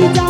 you don't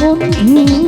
বন্ধু